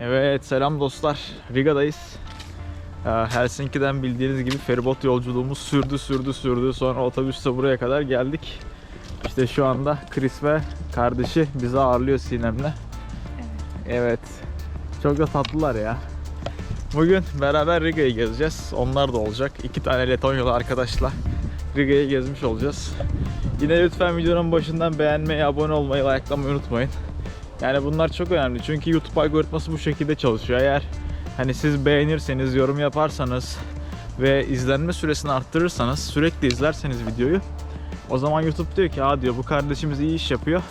Evet selam dostlar. Riga'dayız. Ee, Helsinki'den bildiğiniz gibi feribot yolculuğumuz sürdü sürdü sürdü. Sonra otobüsle buraya kadar geldik. İşte şu anda Chris ve kardeşi bizi ağırlıyor Sinem'le. Evet. Çok da tatlılar ya. Bugün beraber Riga'yı gezeceğiz. Onlar da olacak. İki tane Letonyalı arkadaşla Riga'yı gezmiş olacağız. Yine lütfen videonun başından beğenmeyi, abone olmayı, likelamayı unutmayın. Yani bunlar çok önemli çünkü YouTube algoritması bu şekilde çalışıyor. Eğer hani siz beğenirseniz, yorum yaparsanız ve izlenme süresini arttırırsanız, sürekli izlerseniz videoyu o zaman YouTube diyor ki aa diyor bu kardeşimiz iyi iş yapıyor.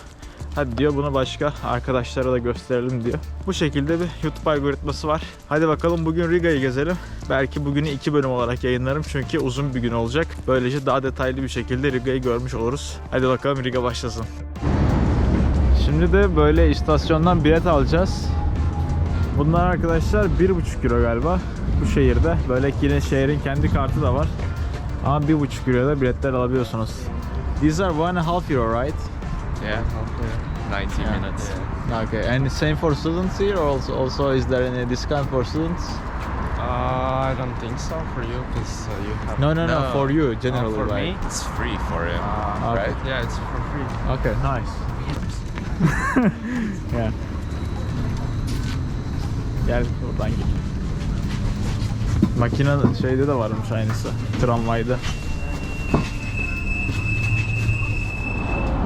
Hadi diyor bunu başka arkadaşlara da gösterelim diyor. Bu şekilde bir YouTube algoritması var. Hadi bakalım bugün Riga'yı gezelim. Belki bugünü iki bölüm olarak yayınlarım çünkü uzun bir gün olacak. Böylece daha detaylı bir şekilde Riga'yı görmüş oluruz. Hadi bakalım Riga başlasın. Şimdi de böyle istasyondan bilet alacağız. Bunlar arkadaşlar 1,5 euro galiba bu şehirde. Böyle yine şehrin kendi kartı da var. Ama 1,5 euroda biletler alabiliyorsunuz. These are one and a half euro, right? Yeah, 90 Yeah. minutes. Okay, and same for students here, also, also is there any discount for students? Uh, I don't think so for you because uh, you have. No, no, no, for you, Oh, generally, for like- me, it's free for you. Ah, okay. Right? Yeah, it's for free. Okay, nice. yeah. Gel buradan git. Makine şeyde de varmış aynısı. Tramvayda.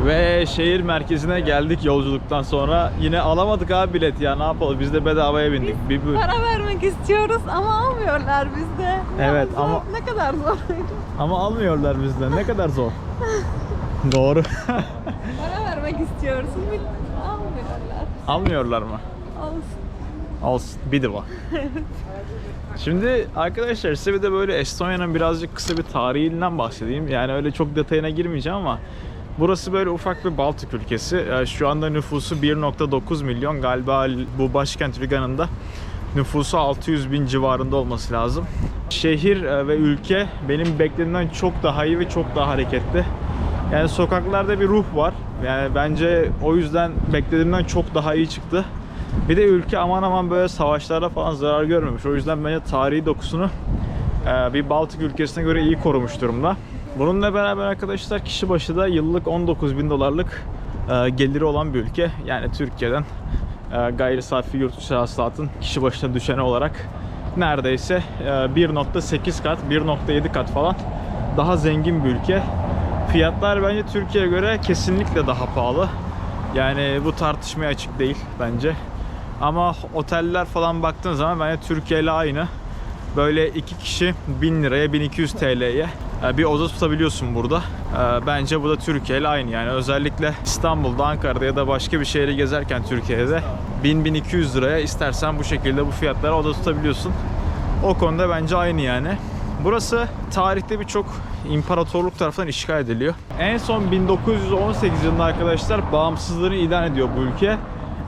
Ve şehir merkezine geldik yolculuktan sonra. Yine alamadık abi bilet ya ne yapalım biz de bedavaya bindik. Bir, bir- Para vermek istiyoruz ama almıyorlar bizde. Evet, zor, ama- Ne kadar zor. Ama almıyorlar bizden. Ne kadar zor. Doğru. Para vermek istiyoruz. Almıyorlar. Almıyorlar mı? Olsun. Olsun. Bir de var. Şimdi arkadaşlar size bir de böyle Estonya'nın birazcık kısa bir tarihinden bahsedeyim. Yani öyle çok detayına girmeyeceğim ama burası böyle ufak bir Baltık ülkesi. Ee, Şu anda nüfusu 1.9 milyon. Galiba bu başkent Riga'nın da nüfusu 600 bin civarında olması lazım. Şehir e, ve ülke benim beklediğimden çok daha iyi ve çok daha hareketli. Yani sokaklarda bir ruh var. Yani bence o yüzden beklediğimden çok daha iyi çıktı. Bir de ülke aman aman böyle savaşlara falan zarar görmemiş. O yüzden bence tarihi dokusunu e, bir Baltık ülkesine göre iyi korumuş durumda. Bununla beraber arkadaşlar kişi başı da yıllık 19 bin dolarlık e, geliri olan bir ülke. Yani Türkiye'den e, gayri safi yurt dışı hasılatın kişi başına düşeni olarak neredeyse e, 1.8 kat, 1.7 kat falan daha zengin bir ülke. Fiyatlar bence Türkiye'ye göre kesinlikle daha pahalı. Yani bu tartışmaya açık değil bence. Ama oteller falan baktığın zaman bence Türkiye ile aynı. Böyle iki kişi 1000 liraya 1200 TL'ye e, bir oda tutabiliyorsun burada. E, Bence bu da Türkiye ile aynı yani özellikle İstanbul'da, Ankara'da ya da başka bir şehri gezerken Türkiye'de 1000-1200 liraya istersen bu şekilde bu fiyatlara oda tutabiliyorsun. O konuda bence aynı yani. Burası tarihte birçok imparatorluk tarafından işgal ediliyor. En son 1918 yılında arkadaşlar bağımsızlığını ilan ediyor bu ülke.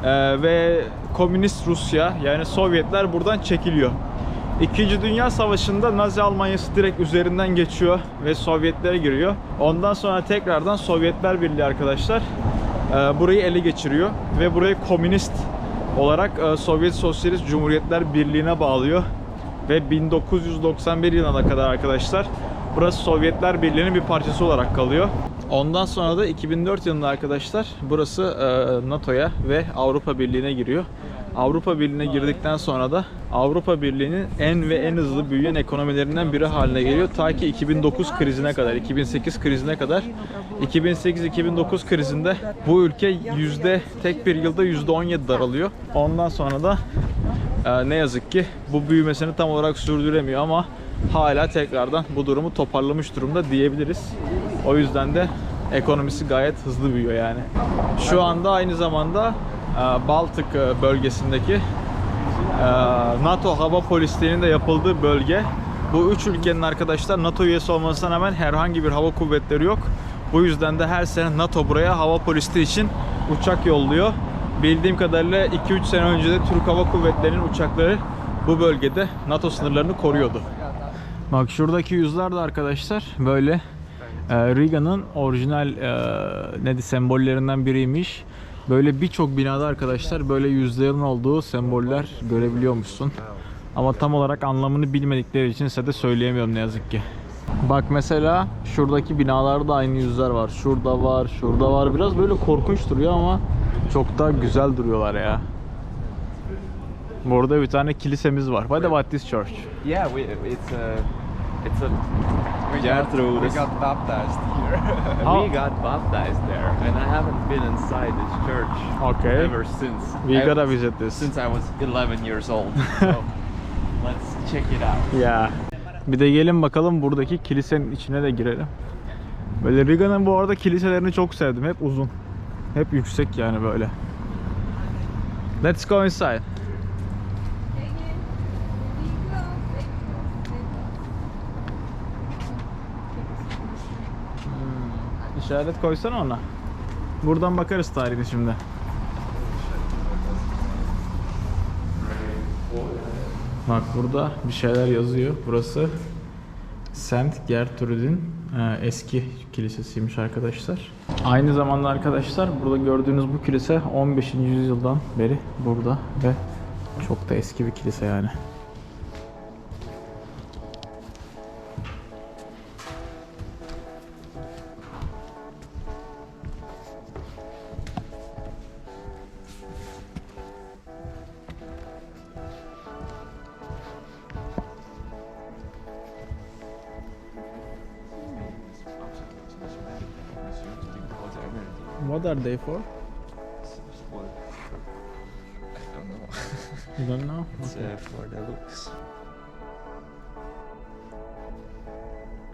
Ee, ve komünist Rusya yani Sovyetler buradan çekiliyor. İkinci Dünya Savaşı'nda Nazi Almanyası direkt üzerinden geçiyor ve Sovyetlere giriyor. Ondan sonra tekrardan Sovyetler Birliği arkadaşlar e, burayı ele geçiriyor ve burayı komünist olarak e, Sovyet Sosyalist Cumhuriyetler Birliği'ne bağlıyor ve 1991 yılına kadar arkadaşlar burası Sovyetler Birliği'nin bir parçası olarak kalıyor. Ondan sonra da 2004 yılında arkadaşlar burası e, NATO'ya ve Avrupa Birliği'ne giriyor. Avrupa Birliği'ne girdikten sonra da Avrupa Birliği'nin en ve en hızlı büyüyen ekonomilerinden biri haline geliyor. Ta ki 2009 krizine kadar, 2008 krizine kadar. 2008-2009 krizinde bu ülke yüzde tek bir yılda yüzde 17 daralıyor. Ondan sonra da ee, ne yazık ki bu büyümesini tam olarak sürdüremiyor ama hala tekrardan bu durumu toparlamış durumda diyebiliriz. O yüzden de ekonomisi gayet hızlı büyüyor yani. Şu anda aynı zamanda e, Baltık e, bölgesindeki e, NATO hava polislerinin de yapıldığı bölge. Bu üç ülkenin arkadaşlar NATO üyesi olmasına rağmen herhangi bir hava kuvvetleri yok. Bu yüzden de her sene NATO buraya hava polisliği için uçak yolluyor. Bildiğim kadarıyla 2-3 sene önce de Türk Hava Kuvvetleri'nin uçakları bu bölgede NATO sınırlarını koruyordu. Bak şuradaki yüzler de arkadaşlar böyle e, Riga'nın orijinal e, neydi sembollerinden biriymiş. Böyle birçok binada arkadaşlar böyle yüzlerin olduğu semboller görebiliyormuşsun. Ama tam olarak anlamını bilmedikleri için size de söyleyemiyorum ne yazık ki. Bak mesela şuradaki binalarda aynı yüzler var. Şurada var, şurada var. Biraz böyle korkunç duruyor ama çok da güzel duruyorlar ya. Burada bir tane kilisemiz var. What about this church? Yeah, we, it's a, it's a. We got, we got baptized here. How- We got baptized there, and I haven't been inside this church Okay. ever since. We I- gotta visit this. since I was 11 years old. So let's check it out. Ya. Bir de gelin bakalım buradaki kilisenin içine de girelim. Böyle Riga'nın bu arada kiliselerini çok sevdim. Hep uzun. Hep yüksek yani böyle. Let's go inside. İşaret koysana ona. Buradan bakarız tarihine şimdi. Bak burada bir şeyler yazıyor. Burası Saint Gertrude'in e, eski kilisesiymiş arkadaşlar. Aynı zamanda arkadaşlar burada gördüğünüz bu kilise 15. yüzyıldan beri burada ve çok da eski bir kilise yani. What are they for? I don't know. You don't know? It's uh, for the looks.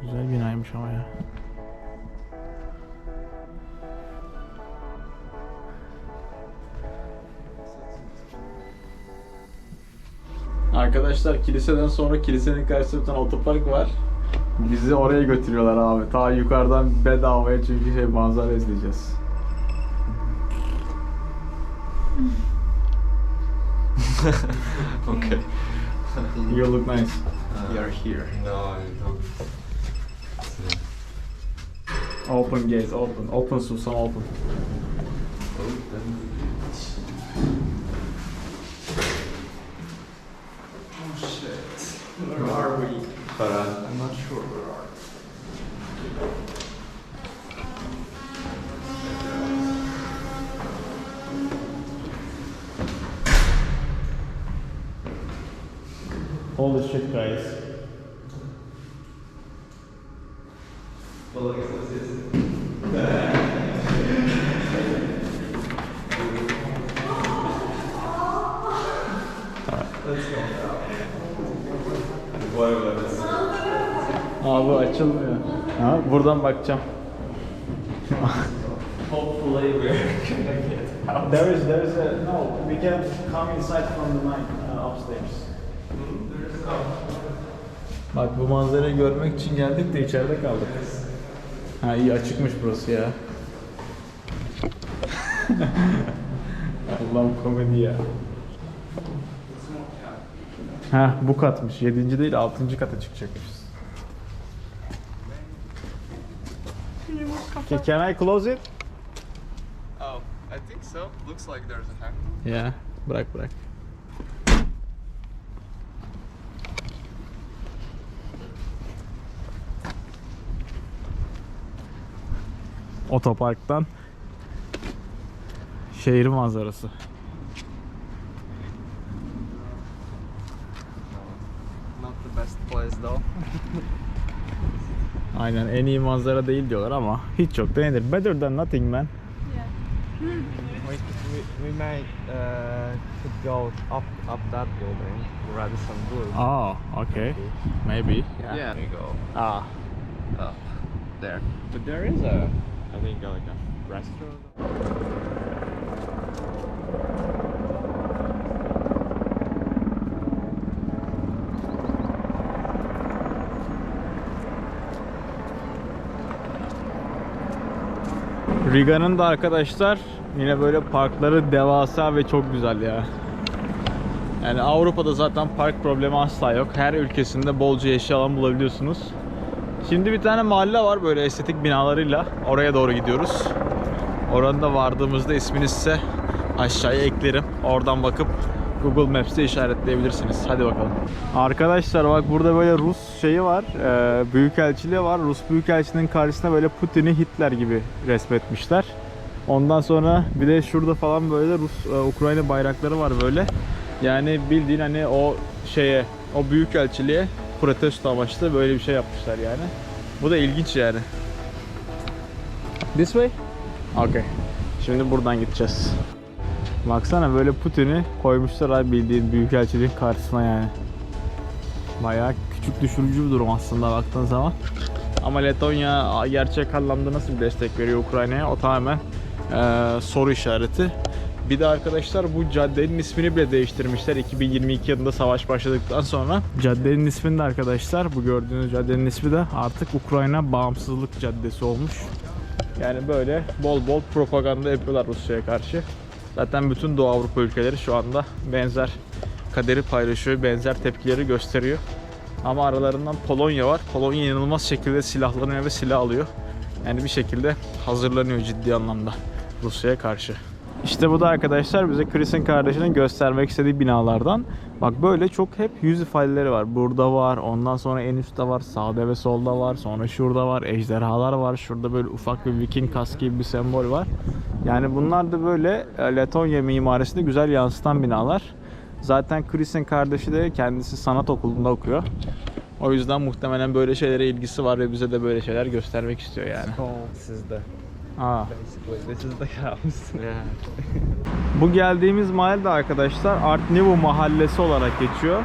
Güzel binaymış ama ya. Arkadaşlar kiliseden sonra kilisenin karşısında bir tane otopark var. Bizi oraya götürüyorlar abi. Ta yukarıdan bedavaya çünkü şey manzara izleyeceğiz. You look nice. You're here. No, I don't. Open gates, open. Open Susan, open. Oh shit. Where are we? But uh, I'm not sure where are. Holy shit guys. Abi açılmıyor. Ha, buradan bakacağım. Hopefully we're gonna get out. There is, there is a, no, we can come inside from the night uh, upstairs. Bak bu manzarayı görmek için geldik de içeride kaldık. Ha iyi açıkmış burası ya. Allah'ım komedi ya. Ha bu katmış. Yedinci değil altıncı kata çıkacakmışız. Can, can I close it? Oh, I think so. Looks like there's a hack. Ya bırak bırak. Otoparktan şehir manzarası. Not the best place though. Aynen en iyi manzara değil diyorlar ama hiç çok da nedir? Better than nothing man. We, we, we may uh, could go up up that building, Radisson Blue. Oh, okay. Maybe. Yeah. We go Ah. up there. But there is a, I think, like a restaurant. Riga'nın da arkadaşlar yine böyle parkları devasa ve çok güzel ya. Yani Avrupa'da zaten park problemi asla yok. Her ülkesinde bolca yeşil alan bulabiliyorsunuz. Şimdi bir tane mahalle var böyle estetik binalarıyla. Oraya doğru gidiyoruz. Oranda vardığımızda ismini size aşağıya eklerim. Oradan bakıp Google Maps'te işaretleyebilirsiniz. Hadi bakalım. Arkadaşlar bak burada böyle Rus şeyi var. E, büyükelçiliği var. Rus büyükelçinin karşısına böyle Putin'i Hitler gibi resmetmişler. Ondan sonra bir de şurada falan böyle Rus e, Ukrayna bayrakları var böyle. Yani bildiğin hani o şeye o büyükelçiliğe protesto amaçlı böyle bir şey yapmışlar yani. Bu da ilginç yani. This way? Okay. Şimdi buradan gideceğiz. Baksana böyle Putin'i koymuşlar abi bildiğin büyükelçiliğin karşısına yani. Bayağı küçük düşürücü bir durum aslında baktığın zaman. Ama Letonya gerçek anlamda nasıl bir destek veriyor Ukrayna'ya o tamamen eee, soru işareti. Bir de arkadaşlar bu caddenin ismini bile değiştirmişler 2022 yılında savaş başladıktan sonra. Caddenin ismini de arkadaşlar bu gördüğünüz caddenin ismi de artık Ukrayna Bağımsızlık Caddesi olmuş. Yani böyle bol bol propaganda yapıyorlar Rusya'ya karşı. Zaten bütün Doğu Avrupa ülkeleri şu anda benzer kaderi paylaşıyor, benzer tepkileri gösteriyor. Ama aralarından Polonya var. Polonya inanılmaz şekilde silahlanıyor ve silah alıyor. Yani bir şekilde hazırlanıyor ciddi anlamda Rusya'ya karşı. İşte bu da arkadaşlar bize Chris'in kardeşinin göstermek istediği binalardan. Bak böyle çok hep yüz ifadeleri var. Burada var, ondan sonra en üstte var, sağda ve solda var, sonra şurada var, ejderhalar var, şurada böyle ufak bir Viking kask gibi bir sembol var. Yani bunlar da böyle e, Letonya mimarisini güzel yansıtan binalar. Zaten Chris'in kardeşi de kendisi sanat okulunda okuyor. O yüzden muhtemelen böyle şeylere ilgisi var ve bize de böyle şeyler göstermek istiyor yani. The Aa. basically this is the house. Yeah. Bu geldiğimiz mahalle de arkadaşlar Art Nouveau mahallesi olarak geçiyor.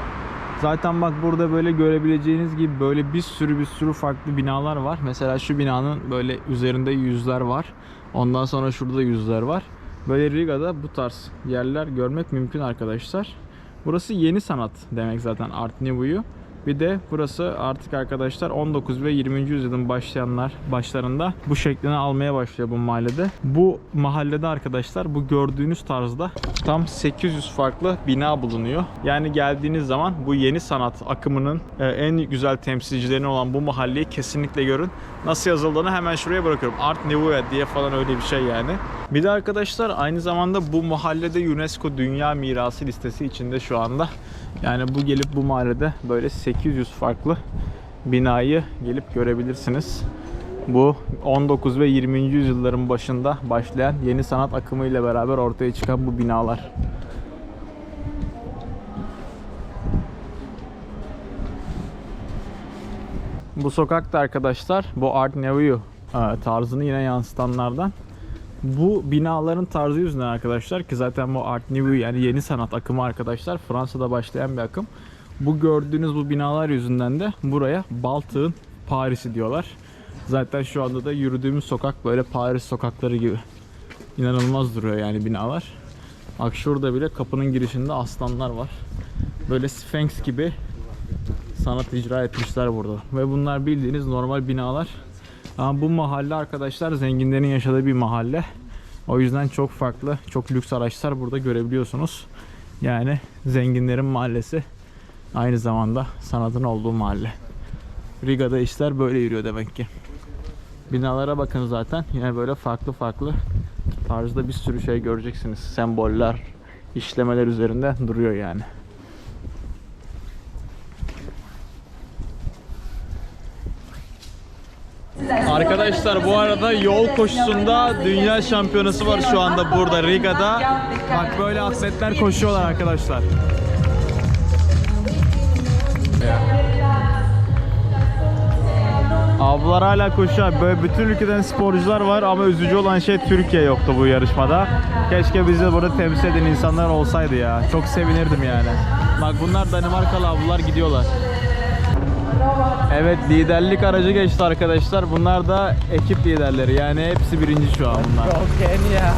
Zaten bak burada böyle görebileceğiniz gibi böyle bir sürü bir sürü farklı binalar var. Mesela şu binanın böyle üzerinde yüzler var. Ondan sonra şurada yüzler var. Böyle Riga'da bu tarz yerler görmek mümkün arkadaşlar. Burası yeni sanat demek zaten Art Nouveau'yu. Bir de burası artık arkadaşlar 19 ve 20. yüzyılın başlayanlar başlarında bu şeklini almaya başlıyor bu mahallede. Bu mahallede arkadaşlar bu gördüğünüz tarzda tam 800 farklı bina bulunuyor. Yani geldiğiniz zaman bu yeni sanat akımının e, en güzel temsilcilerini olan bu mahalleyi kesinlikle görün. Nasıl yazıldığını hemen şuraya bırakıyorum. Art Nouveau diye falan öyle bir şey yani. Bir de arkadaşlar aynı zamanda bu mahallede UNESCO Dünya Mirası listesi içinde şu anda. Yani bu gelip bu mahallede böyle 800 farklı binayı gelip görebilirsiniz. Bu 19 ve 20. yüzyılların başında başlayan yeni sanat akımı ile beraber ortaya çıkan bu binalar. Bu sokakta arkadaşlar bu Art Nouveau e, tarzını yine yansıtanlardan. Bu binaların tarzı yüzünden arkadaşlar ki zaten bu Art Nouveau yani yeni sanat akımı arkadaşlar Fransa'da başlayan bir akım. Bu gördüğünüz bu binalar yüzünden de buraya Baltık'ın Paris'i diyorlar. Zaten şu anda da yürüdüğümüz sokak böyle Paris sokakları gibi. İnanılmaz duruyor yani binalar. Bak şurada bile kapının girişinde aslanlar var. Böyle Sphinx gibi sanat icra etmişler burada. Ve bunlar bildiğiniz normal binalar. Ama bu mahalle arkadaşlar zenginlerin yaşadığı bir mahalle. O yüzden çok farklı, çok lüks araçlar burada görebiliyorsunuz. Yani zenginlerin mahallesi aynı zamanda sanatın olduğu mahalle. Riga'da işler böyle yürüyor demek ki. Binalara bakın zaten. Yine böyle farklı farklı tarzda bir sürü şey göreceksiniz. Semboller, işlemeler üzerinde duruyor yani. Arkadaşlar bu arada yol koşusunda dünya şampiyonası var şu anda burada Riga'da. Bak böyle atletler koşuyorlar arkadaşlar. Ablalar hala koşuyor. Böyle bütün ülkeden sporcular var ama üzücü olan şey Türkiye yoktu bu yarışmada. Keşke bizi burada temsil eden insanlar olsaydı ya. Çok sevinirdim yani. Bak bunlar Danimarkalı ablalar gidiyorlar. Evet liderlik aracı geçti arkadaşlar. Bunlar da ekip liderleri. Yani hepsi birinci şu an bunlar. Kenya.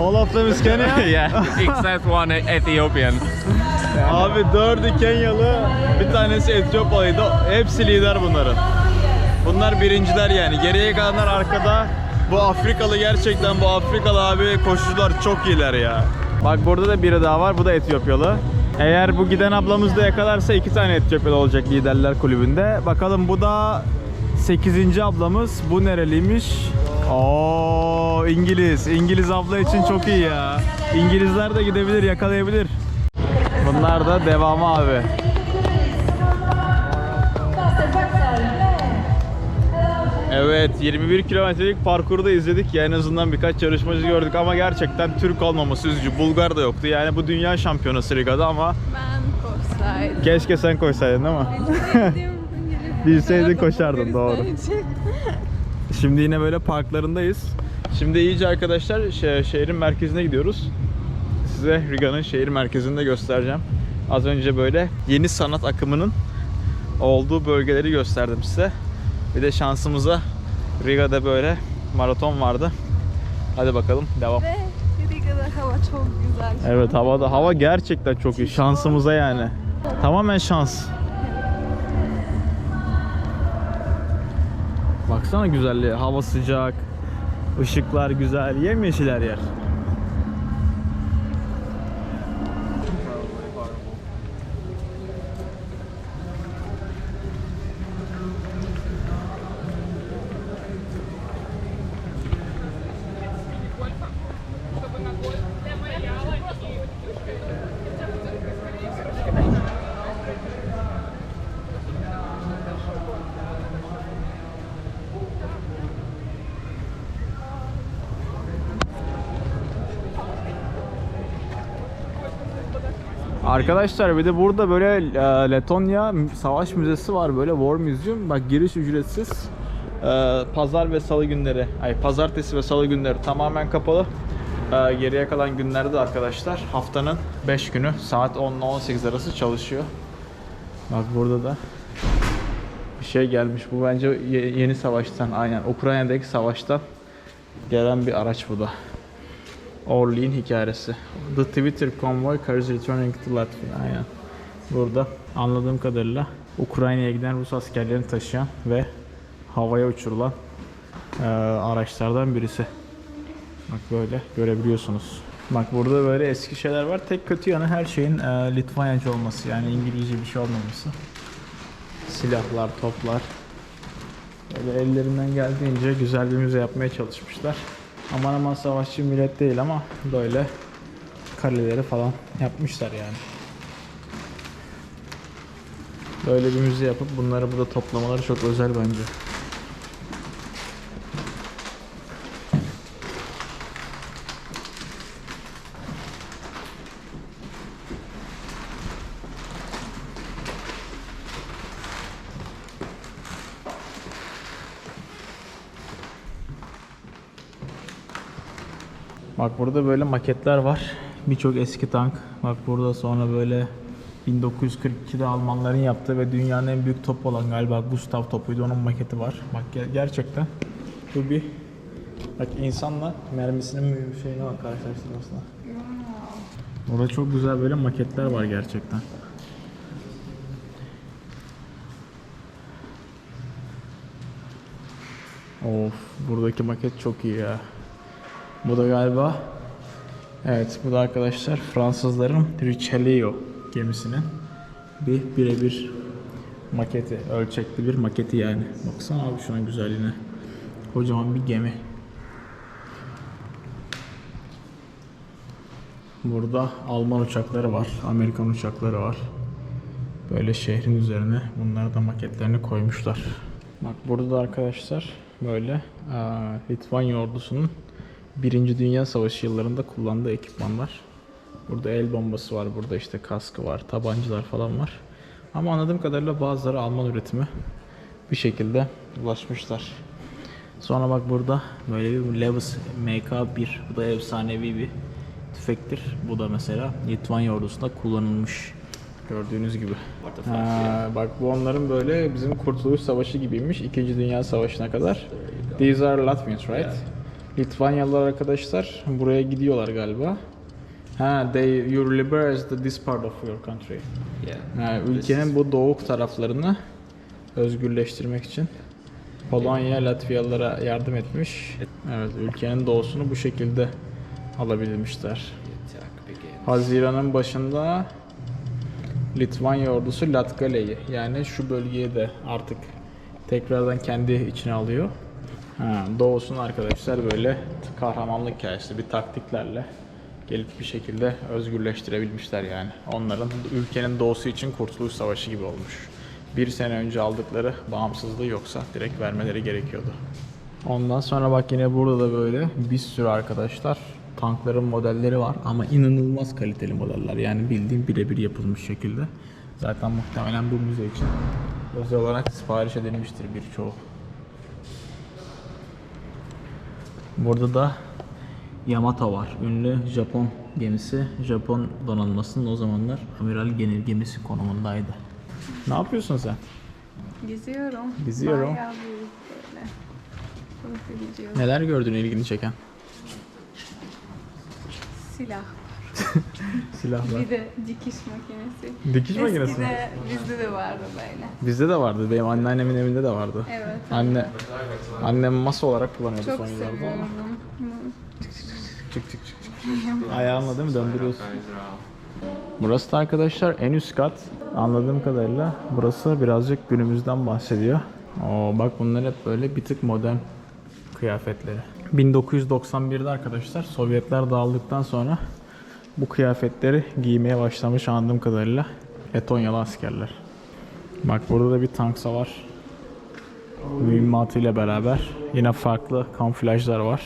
All of them is Kenya. yeah, except one Ethiopian. Abi dördü Kenyalı, bir tanesi Etiyopyalıydı. Hepsi lider bunların. Bunlar birinciler yani. Geriye kalanlar arkada. Bu Afrikalı gerçekten bu Afrikalı abi koşucular çok iyiler ya. Bak burada da biri daha var. Bu da Etiyopyalı. Eğer bu giden ablamız da yakalarsa iki tane Etiyopyalı olacak liderler kulübünde. Bakalım bu da 8. ablamız. Bu nereliymiş? Oo İngiliz. İngiliz abla için çok iyi ya. İngilizler de gidebilir, yakalayabilir. Bunlar da devamı abi. Evet 21 kilometrelik parkuru da izledik. Ya en azından birkaç yarışmacı gördük ama gerçekten Türk olmaması üzücü. Bulgar da yoktu. Yani bu dünya şampiyonası Riga'da ama Ben koşsaydım. keşke sen koysaydın değil mi? Bilseydin koşardın, doğru. Şimdi yine böyle parklarındayız. Şimdi iyice arkadaşlar şe- şehrin merkezine gidiyoruz. Size Riga'nın şehir merkezini de göstereceğim. Az önce böyle yeni sanat akımının olduğu bölgeleri gösterdim size. Bir de şansımıza Riga'da böyle maraton vardı. Hadi bakalım devam. Ve Riga'da hava çok güzel. Evet havada hava gerçekten çok iyi. Şansımıza yani. Tamamen şans. Baksana güzelliğe. Hava sıcak. ışıklar güzel. Yemyeşil her yer. Arkadaşlar bir de burada böyle e, Letonya Savaş Müzesi var böyle War Museum. Bak giriş ücretsiz. E, Pazar ve salı günleri, ay pazartesi ve salı günleri tamamen kapalı. E, Geriye kalan günlerde de arkadaşlar haftanın 5 günü saat 10 ile 18 arası çalışıyor. Bak burada da bir şey gelmiş. Bu bence ye- yeni savaştan aynen Ukrayna'daki savaştan gelen bir araç bu da. Orly'in hikayesi. The Twitter convoy cars returning to Latvia. Aynen. Burada anladığım kadarıyla Ukrayna'ya giden Rus askerlerini taşıyan ve havaya uçurulan eee, araçlardan birisi. Bak böyle görebiliyorsunuz. Bak burada böyle eski şeyler var. Tek kötü yanı her şeyin eee Litvanyaca olması. Yani İngilizce bir şey olmaması. Silahlar, toplar. Böyle ellerinden geldiğince güzel bir müze yapmaya çalışmışlar. Aman aman savaşçı millet değil ama böyle kaleleri falan yapmışlar yani. Böyle bir müze yapıp bunları burada toplamaları çok özel bence. Burada böyle maketler var. Birçok eski tank. Bak burada sonra böyle 1942'de Almanların yaptığı ve dünyanın en büyük topu olan galiba Gustav topuydu. Onun maketi var. Bak ger- gerçekten bu bir bak insanla mermisinin bir şeyine bak karşılaştırmasına. Burada çok güzel böyle maketler var gerçekten. Of buradaki maket çok iyi ya. Bu da galiba Evet bu da arkadaşlar Fransızların Richelieu gemisinin bir birebir maketi, ölçekli bir maketi yani. Baksana abi şuna güzelliğine. Kocaman bir gemi. Burada Alman uçakları var, Amerikan uçakları var. Böyle şehrin üzerine bunları da maketlerini koymuşlar. Bak burada da arkadaşlar böyle Litvanya ordusunun Birinci Dünya Savaşı yıllarında kullandığı ekipmanlar. Burada el bombası var, burada işte kaskı var, tabancalar falan var. Ama anladığım kadarıyla bazıları Alman üretimi bir şekilde ulaşmışlar. Sonra bak burada böyle bir Lewis MK1. Bu da efsanevi bir tüfektir. Bu da mesela Litvanya ordusunda kullanılmış. Gördüğünüz gibi. Ha, bak bu onların böyle bizim Kurtuluş Savaşı gibiymiş. İkinci Dünya Savaşı'na kadar. These are Latvians, right? Litvanyalılar arkadaşlar buraya gidiyorlar galiba. Ha, they you liberate this part of your country. Yeah. Ha, ülkenin bu doğu taraflarını özgürleştirmek için Polonya Latviyalılara yardım etmiş. Evet, ülkenin doğusunu bu şekilde alabilmişler. Haziran'ın başında Litvanya ordusu Latgale'yi yani şu bölgeyi de artık tekrardan kendi içine alıyor. Ha, doğusunu arkadaşlar böyle kahramanlık hikayesi bir taktiklerle gelip bir şekilde özgürleştirebilmişler yani. Onların ülkenin doğusu için kurtuluş savaşı gibi olmuş. Bir sene önce aldıkları bağımsızlığı yoksa direkt vermeleri gerekiyordu. Ondan sonra bak yine burada da böyle bir sürü arkadaşlar tankların modelleri var ama inanılmaz kaliteli modeller. Yani bildiğim birebir yapılmış şekilde. Zaten muhtemelen bu müze için özel olarak sipariş edilmiştir birçoğu. Burada da Yamato var. Ünlü Japon gemisi. Japon donanmasının o zamanlar amiral genel gemisi konumundaydı. Ne yapıyorsun sen? Geziyorum. Geziyorum. Bayağı böyle. Neler gördün ilgini çeken? Silah. Silahlar. Bir de dikiş makinesi. Dikiş makinesi. Eskide bizde de vardı böyle. Bizde de vardı. Benim anneannemin evinde de vardı. Evet. Anne annem masa olarak kullanıyordu Çok son yıllarda. seviyorum. Çık çık çık çık. Ayağınla değil mi döndürüyorsun? Burası da arkadaşlar en üst kat. Anladığım kadarıyla burası birazcık günümüzden bahsediyor. Oo, bak bunlar hep böyle bir tık modern kıyafetleri. 1991'de arkadaşlar Sovyetler dağıldıktan sonra bu kıyafetleri giymeye başlamış anladığım kadarıyla Letonyalı askerler. Bak burada da bir tanksa var. Mühimmatıyla beraber yine farklı kamuflajlar var.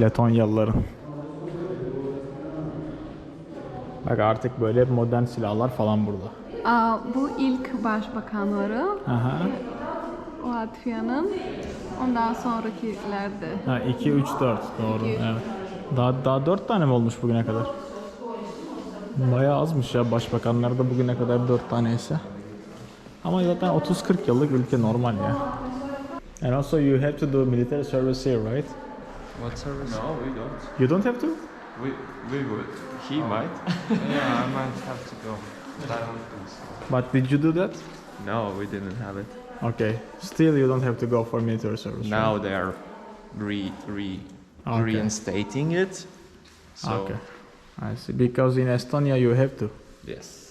Letonyalıların. Bak artık böyle modern silahlar falan burada. Aa, bu ilk başbakanları Aha. Latvia'nın. Ondan sonrakilerde. Ha 2 3 4 doğru. İki. Evet. Daha daha 4 tane mi olmuş bugüne kadar? Bayağı azmış ya başbakanlar da bugüne kadar 4 taneyse. Ama zaten 30-40 yıllık ülke normal ya. And also you have to do military service here, right? What service? No, we don't. You don't have to? We we would. He might. yeah, I might have to go. But I don't think so. But did you do that? No, we didn't have it. Okay. Still you don't have to go for military service. right? Now they are re re Okay. reinstating it. So Okay. I see. Because in Estonia you have to. yes.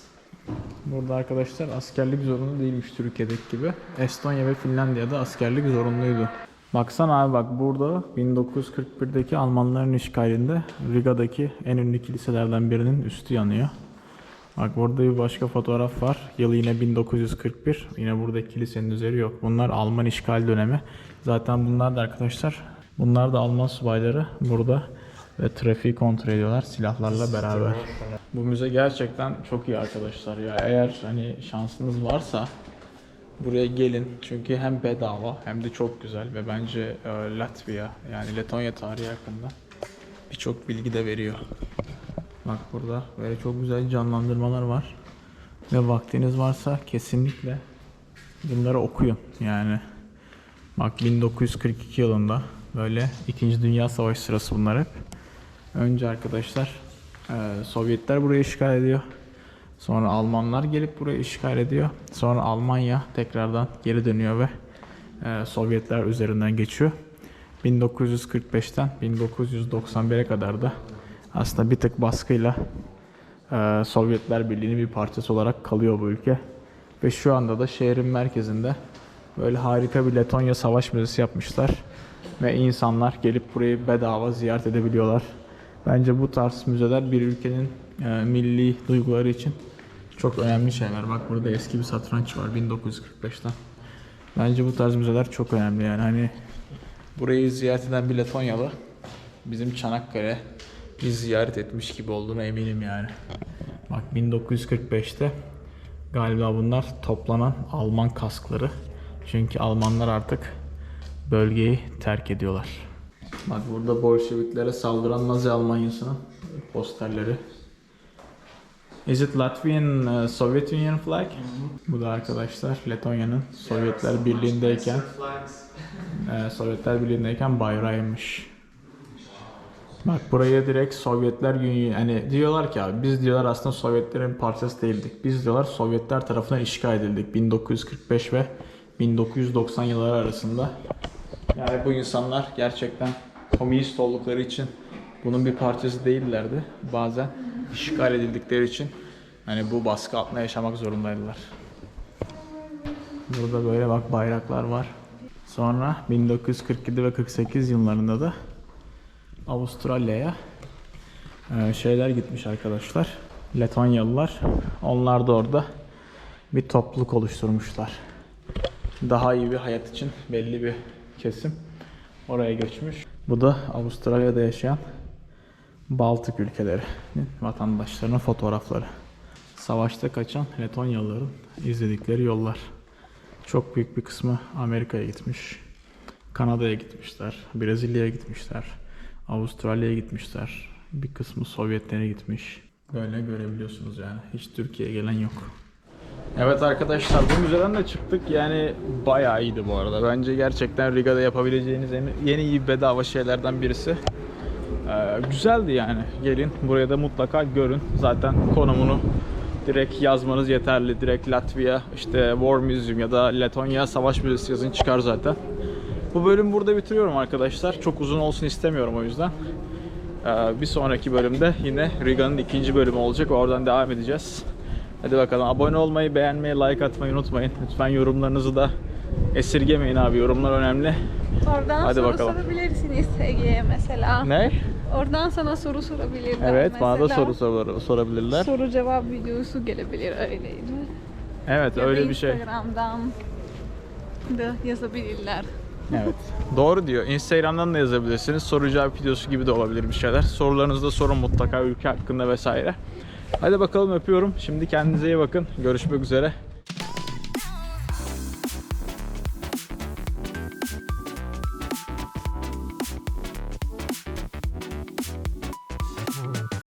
Burada arkadaşlar askerlik zorunlu değilmiş Türkiye'deki gibi. Estonya ve Finlandiya'da askerlik zorunluydu. Baksana abi bak burada 1941'deki Almanların işgalinde Riga'daki en ünlü kiliselerden birinin üstü yanıyor. Bak burada bir başka fotoğraf var. Yıl yine 1941. Yine burada kilisenin üzeri yok. Bunlar Alman işgal dönemi. Zaten bunlar da arkadaşlar bunlar da Alman subayları burada ve trafiği kontrol ediyorlar silahlarla beraber. Bu müze gerçekten çok iyi arkadaşlar ya. Eğer hani şansınız varsa buraya gelin. Çünkü hem bedava hem de çok güzel ve bence e, Latvia yani Letonya tarihi hakkında birçok bilgi de veriyor. Bak burada böyle çok güzel canlandırmalar var. Ve vaktiniz varsa kesinlikle bunları okuyun. Yani bak 1942 yılında böyle 2. Dünya Savaşı sırası bunlar hep. Önce arkadaşlar e, Sovyetler burayı işgal ediyor. Sonra Almanlar gelip burayı işgal ediyor. Sonra Almanya tekrardan geri dönüyor ve e, Sovyetler üzerinden geçiyor. 1945'ten 1991'e kadar da aslında bir tık baskıyla e, Sovyetler Birliği'nin bir parçası olarak kalıyor bu ülke. Ve şu anda da şehrin merkezinde böyle harika bir Letonya Savaş Müzesi yapmışlar. Ve insanlar gelip burayı bedava ziyaret edebiliyorlar. Bence bu tarz müzeler bir ülkenin e, milli duyguları için çok önemli şeyler. Bak burada eski bir satranç var 1945'ten. Bence bu tarz müzeler çok önemli yani hani burayı ziyaret eden bir Letonyalı bizim Çanakkale bir ziyaret etmiş gibi olduğuna eminim yani. Bak 1945'te galiba bunlar toplanan Alman kaskları. Çünkü Almanlar artık bölgeyi terk ediyorlar. Bak burada Bolşeviklere saldıran Nazi Almanyası'nın posterleri. Is it Latvian uh, Soviet Union flag? Bu da arkadaşlar Letonya'nın Sovyetler Birliği'ndeyken e, Sovyetler Birliği'ndeyken bayrağıymış. Bak buraya direkt Sovyetler Union hani diyorlar ki abi biz diyorlar aslında Sovyetlerin parçası değildik. Biz diyorlar Sovyetler tarafından işgal edildik 1945 ve 1990 yılları arasında. Yani bu insanlar gerçekten komünist oldukları için bunun bir parçası değillerdi. Bazen işgal edildikleri için Hani bu baskı altında yaşamak zorundaydılar. Burada böyle bak bayraklar var. Sonra 1947 ve 48 yıllarında da Avustralya'ya e, şeyler gitmiş arkadaşlar. Letonyalılar. Onlar da orada bir topluluk oluşturmuşlar. Daha iyi bir hayat için belli bir kesim oraya göçmüş. Bu da Avustralya'da yaşayan Baltık ülkelerinin vatandaşlarının fotoğrafları. Savaşta kaçan Letonyalıların izledikleri yollar. Çok büyük bir kısmı Amerika'ya gitmiş. Kanada'ya gitmişler. Brezilya'ya gitmişler. Avustralya'ya gitmişler. Bir kısmı Sovyetlere gitmiş. Böyle görebiliyorsunuz yani. Hiç Türkiye'ye gelen yok. Evet arkadaşlar bu müzeden de çıktık. Yani bayağı iyiydi bu arada. Bence gerçekten Riga'da yapabileceğiniz en yeni iyi bedava şeylerden birisi. Ee, güzeldi yani. Gelin buraya da mutlaka görün. Zaten konumunu direkt yazmanız yeterli. Direkt Latvia, işte War Museum ya da Letonya Savaş Müzesi yazın çıkar zaten. Bu bölümü burada bitiriyorum arkadaşlar. Çok uzun olsun istemiyorum o yüzden. Ee, bir sonraki bölümde yine Riga'nın ikinci bölümü olacak. Oradan devam edeceğiz. Hadi bakalım abone olmayı, beğenmeyi, like atmayı unutmayın. Lütfen yorumlarınızı da esirgemeyin abi. Yorumlar önemli. Oradan Hadi soru bakalım. sorabilirsiniz Ege'ye mesela. Ne? Oradan sana soru sorabilirler Evet, bana da mesela. soru sor- sorabilirler. Soru cevap videosu gelebilir öyleydi. Evet, Ya da öyle bir şey. Instagram'dan da yazabilirler. Evet. Doğru diyor. Instagram'dan da yazabilirsiniz. Soru cevap videosu gibi de olabilir bir şeyler. Sorularınızı da sorun mutlaka ülke hakkında vesaire. Hadi bakalım öpüyorum. Şimdi kendinize iyi bakın. Görüşmek üzere.